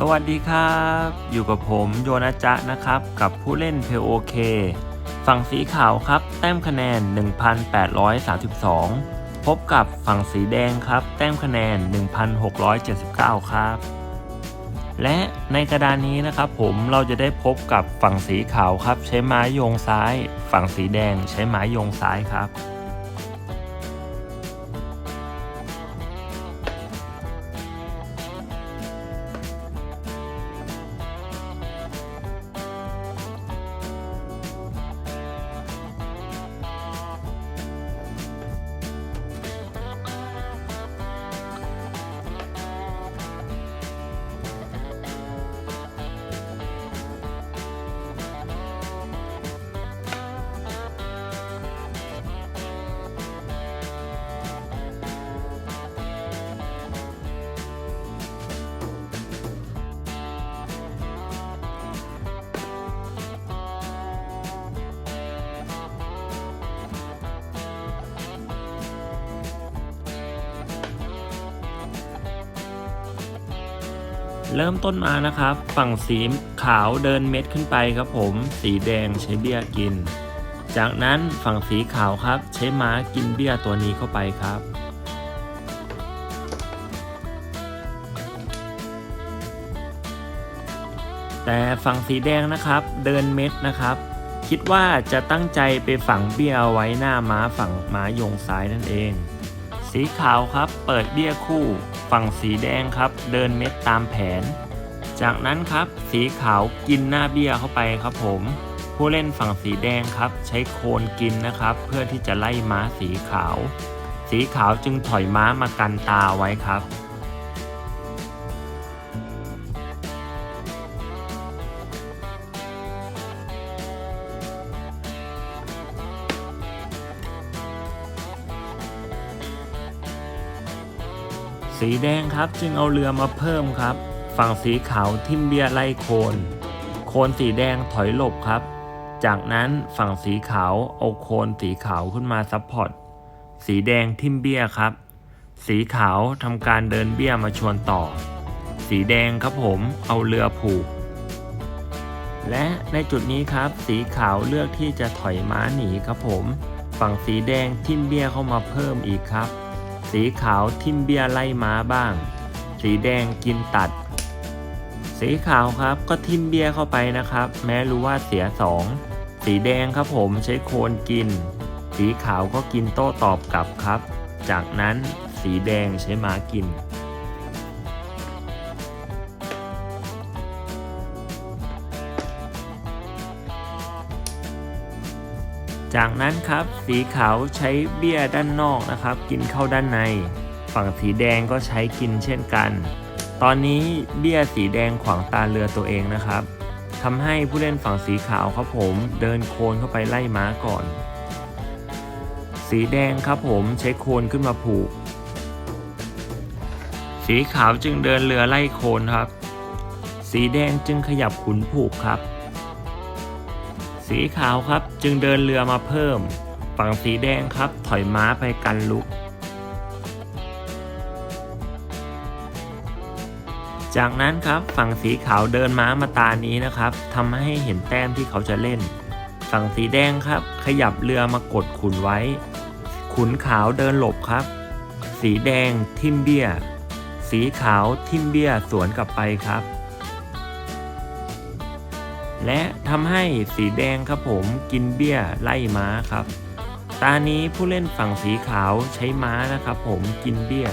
สวัสดีครับ อยู่กับผมโยนาจะนะครับ กับผู้เล่นเพลโอเคฝั่งสีขาวครับ แต้มคะแนน 1,832 พบกับฝั่งสีแดงครับ แต้มคะแนน 1,679 ครับ และในกระดานนี้นะครับผมเราจะได้พบกับฝั่งสีขาวครับ ใช้ไม้โยงซ้าย ฝั่งสีแดงใช้ไม้โยงซ้ายครับ เริ่มต้นมานะครับ ฝั่งสีขาวเดินเม็ดขึ้นไปครับผม สีแดงใช้เบี้ยกิน จากนั้นฝั่งสีขาวครับ ใช้ม้ากินเบี้ยตัวนี้เข้าไปครับแต่ฝั่งสีแดงนะครับเดินเม็ดนะครับ คิดว่าจะตั้งใจไปฝังเบี้ยไว้หน้าม้าฝั่งม้ายงซ้ายนั่นเอง สีขาวครับเปิดเบี้ยคู่ ฝั่งสีแดงครับ เดินเม็ดตามแผน จากนั้นครับสีขาวกินหน้าเบี้ยเข้าไปครับผม ผู้เล่นฝั่งสีแดงครับ ใช้โคนกินนะครับ เพื่อที่จะไล่ม้าสีขาว สีขาวจึงถอยม้ามากันตาไว้ครับ สีแดงครับจึงเอาเรือมาเพิ่มครับ ฝั่งสีขาวทิมเบียไล่โคน โคนสีแดงถอยหลบครับ จากนั้นฝั่งสีขาวเอาโคนสีขาวขึ้นมาซับพอร์ตสีแดงทิมเบียครับ สีขาวทำการเดินเบี้ยมาชวนต่อ สีแดงครับผมเอาเรือผูก และในจุดนี้ครับ สีขาวเลือกที่จะถอยม้าหนีครับผม ฝั่งสีแดงทิมเบี้ยเข้ามาเพิ่มอีกครับ สีขาวทิมเบียไล่ม้าบ้าง สีแดงกินตัด สีขาวครับก็ทิมเบียเข้าไปนะครับ แม้รู้ว่าเสียสองสีแดงครับผมใช้โคนกิน สีขาวก็กินโต้ตอบกลับครับ จากนั้นสีแดงใช้ม้ากิน จากนั้นครับสีขาวใช้เบี้ยด้านนอกนะครับ กินเข้าด้านใน ฝั่งสีแดงก็ใช้กินเช่นกัน ตอนนี้เบี้ยสีแดงขวางตาเรือตัวเองนะครับทำให้ผู้เล่นฝั่งสีขาวครับผมเดินโคนเข้าไปไล่ม้าก่อน สีแดงครับผมใช้โคนขึ้นมาผูก สีขาวจึงเดินเรือไล่โคนครับ สีแดงจึงขยับขุนผูกครับ สีขาวครับจึงเดินเรือมาเพิ่ม ฝั่งสีแดงครับ ถอยม้าไปกันลุก จากนั้นครับฝั่งสีขาวเดินม้ามาตานี้นะครับทำให้เห็นแต้มที่เขาจะเล่น ฝั่งสีแดงครับ ขยับเรือมากดขุนไว้ ขุนขาวเดินหลบครับ สีแดงทิมเบี้ย สีขาวทิมเบี้ยสวนกลับไปครับ และทำให้สีแดงครับผมกินเบี้ยไล่ม้าครับ ตานี้ผู้เล่นฝั่งสีขาวใช้ม้านะครับผมกินเบี้ย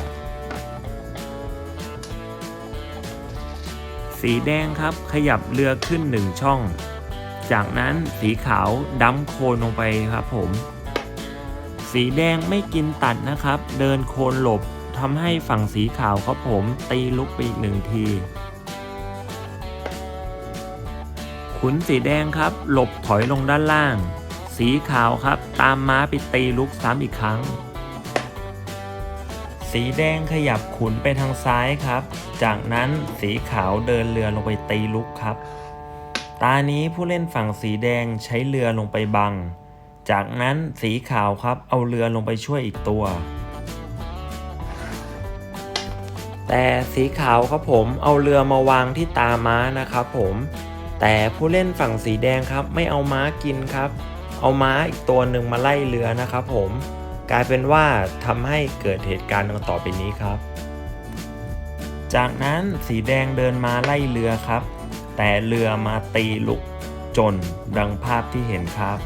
สีแดงครับขยับเรือขึ้นหนึ่งช่อง จากนั้นสีขาวดั้มโคนลงไปครับผม สีแดงไม่กินตัดนะครับ เดินโคนหลบทำให้ฝั่งสีขาวครับผมตีลุกไปอีกหนึ่งที ขุนสีแดงครับ หลบถอยลงด้านล่าง สีขาวครับ ตามม้าไปตีลุกซ้ำอีกครั้ง สีแดงขยับขุนไปทางซ้ายครับ จากนั้นสีขาวเดินเรือลงไปตีลุกครับ ตานี้ผู้เล่นฝั่งสีแดงใช้เรือลงไปบัง จากนั้นสีขาวครับเอาเรือลงไปช่วยอีกตัวแต่สีขาวครับผมเอาเรือมาวางที่ตาม้านะครับผม แต่ผู้เล่นฝั่งสีแดงครับ ไม่เอาม้ากินครับ เอาม้าอีกตัวหนึ่งมาไล่เรือนะครับผมกลายเป็นว่าทำให้เกิดเหตุการณ์ดังต่อไปนี้ครับ จากนั้นสีแดงเดินมาไล่เรือครับ แต่เรือมาตีลุกจนดังภาพที่เห็นครับ